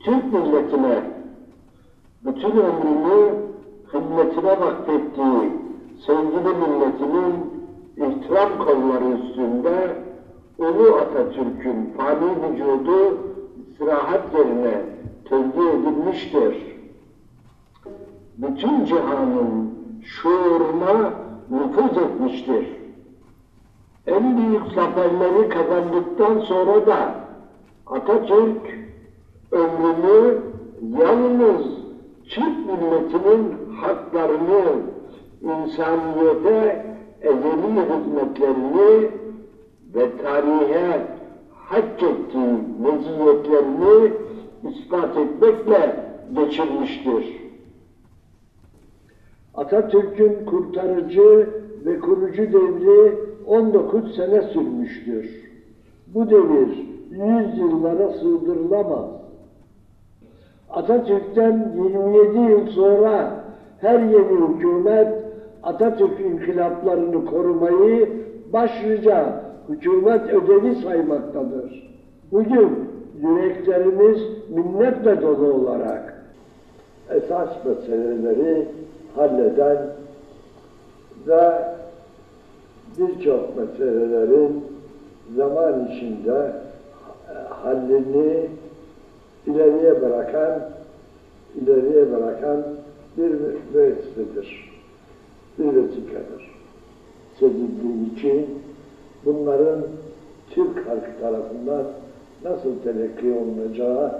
Türk milletine bütün ömrünü hizmetine vakfettiği sevgili milletinin ihtiram kolları üstünde Ulu Atatürk'ün fani vücudu istirahat yerine tevdi edilmiştir. Bütün cihanın şuuruna nüfuz etmiştir. En büyük zaferleri kazandıktan sonra da Atatürk yalnız Türk milletinin haklarını, insaniyete ezeli hizmetlerini ve tarihe hak ettiği meziyetlerini ispat etmekle geçirmiştir. Atatürk'ün kurtarıcı ve kurucu devri 19 sene sürmüştür. Bu devir 100 yıllara sığdırılamaz. Atatürk'ten 27 yıl sonra her yeni hükümet Atatürk inkılaplarını korumayı başlıca hükümet ödevi saymaktadır. Bugün yüreklerimiz minnetle dolu olarak esas meseleleri halleden ve birçok meselelerin zaman içinde hallini ileriye bırakan ileriye bırakan bir müessesedir. Bir vesikadır. Sezildiği için bunların Türk halkı tarafından nasıl telekki olunacağı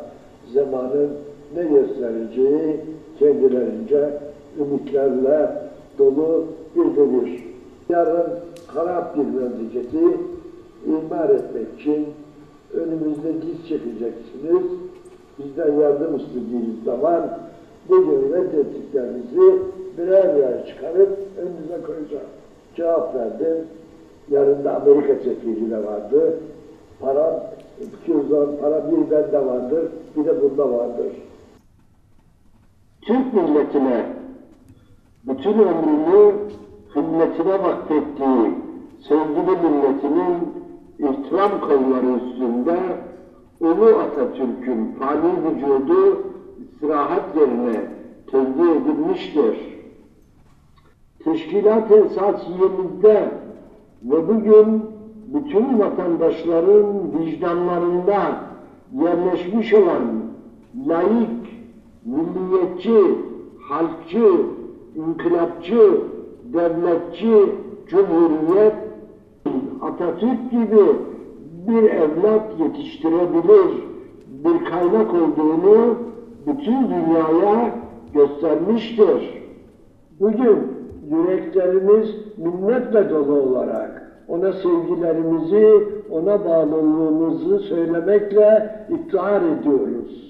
zamanın ne göstereceği kendilerince ümitlerle dolu bir devir. Yarın harap bir memleketi imar etmek için önümüzde diz çekeceksiniz. Bizden yardım istediğiniz zaman bugün reddettiklerinizi birer birer çıkarıp önünüze koyacağım. Cevap verdim. Yarın da Amerika sefiri de vardı. Para, 210 para bir bende vardır, bir de bunda vardır. Türk milletine bütün ömrünü hizmetine vakfettiği sevgili milletinin ihtiram kolları üstünde Ulu Atatürk'ün fani vücudu istirahat yerine tevdi edilmiştir. Teşkilat-ı esasiyemizde ve bugün bütün vatandaşların vicdanlarında yerleşmiş olan laik, milliyetçi, halkçı, inkılapçı, devletçi, cumhuriyet, Atatürk gibi bir evlat yetiştirebilir bir kaynak olduğunu bütün dünyaya göstermiştir. Bugün yüreklerimiz minnetle dolu olarak ona sevgilerimizi, ona bağlılığımızı söylemekle iftihar ediyoruz.